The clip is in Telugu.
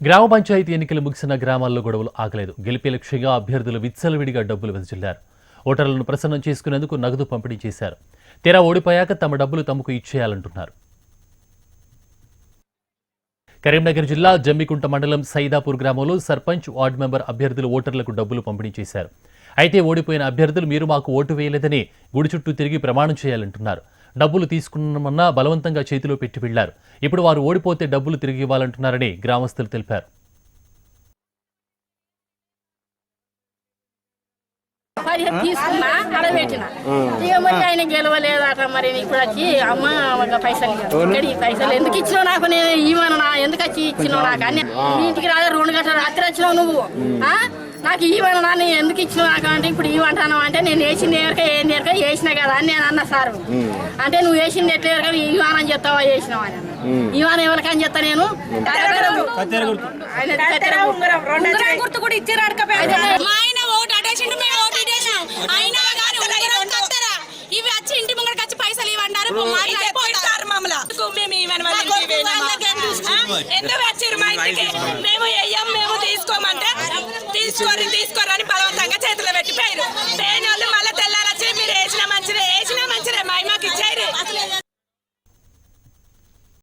గ్రామ పంచాయతీ ఎన్నికలు ముగిసిన గ్రామాల్లో గొడవలు ఆగలేదు. గెలిపే లక్ష్యంగా అభ్యర్థులు విచ్చలవిడిగా డబ్బులు వెదజల్లారు ఓటర్లను ప్రసన్నం చేసుకునేందుకు నగదు పంపిణీ చేశారు. తీరా ఓడిపోయాక తమ డబ్బులు తమకు ఇచ్చేయాలంటున్నారు. కరీంనగర్ జిల్లా జమ్మికుంట మండలం సైదాపూర్ గ్రామంలో సర్పంచ్ వార్డు మెంబర్ అభ్యర్థులు ఓటర్లకు డబ్బులు పంపిణీ చేశారు. అయితే ఓడిపోయిన అభ్యర్థులు మీరు మాకు ఓటు వేయలేదని గుడి చుట్టూ తిరిగి ప్రమాణం చేయాలంటున్నారు. డబ్బులు తీసుకున్నామన్నా బలవంతంగా చేతిలో పెట్టి వెళ్ళారు ఇప్పుడు వారు ఓడిపోతే డబ్బులు తిరిగి ఇవ్వాలంటున్నారని గ్రామస్తులు తెలిపారు. పదిహేను తీసుకున్నా అడబెట్టిన ఇక మరి ఆయన గెలవలేదట మరి ఇప్పుడు వచ్చి అమ్మ ఒక పైసలు ఇవ్వు. ఇక్కడ ఈ పైసలు ఎందుకు ఇచ్చినావు నాకు? నేను ఇవ్వను ఎందుకు వచ్చి ఇచ్చినావు నాకు? అన్ని నీ ఇంటికి రాలే రెండు గంటల రాత్రి వచ్చినావు నువ్వు. ఆ? నాకు ఇవ్వను నా నేను ఎందుకు ఇచ్చినావు నాకు? అంటే ఇప్పుడు ఇవ్వంటాను అంటే నేను వేసింది ఎవరిక? ఏం ఎవరిక వేసిన కదా అని నేను అన్న సార్. అంటే నువ్వు వేసింది ఎట్లా ఎవరిక ఇవ్వనని చెప్తావా వేసినావు అని అన్న. ఇవ్వను ఎవరికని చెప్తా నేను? గుర్తు. కూడా మా ఆయన ఓటు అటేసిండు మేము ఓటు ఇటేసినాం అయినా కానీ ఉంగరం కత్తెరా. ఇవి వచ్చి ఇంటి ముంగడికి వచ్చి పైసలు? ఎందుకు వచ్చారు మా ఇంటికి? మేము వెయ్యం మేము తీసుకోమంటే తీసుకోరు తీసుకోరు అని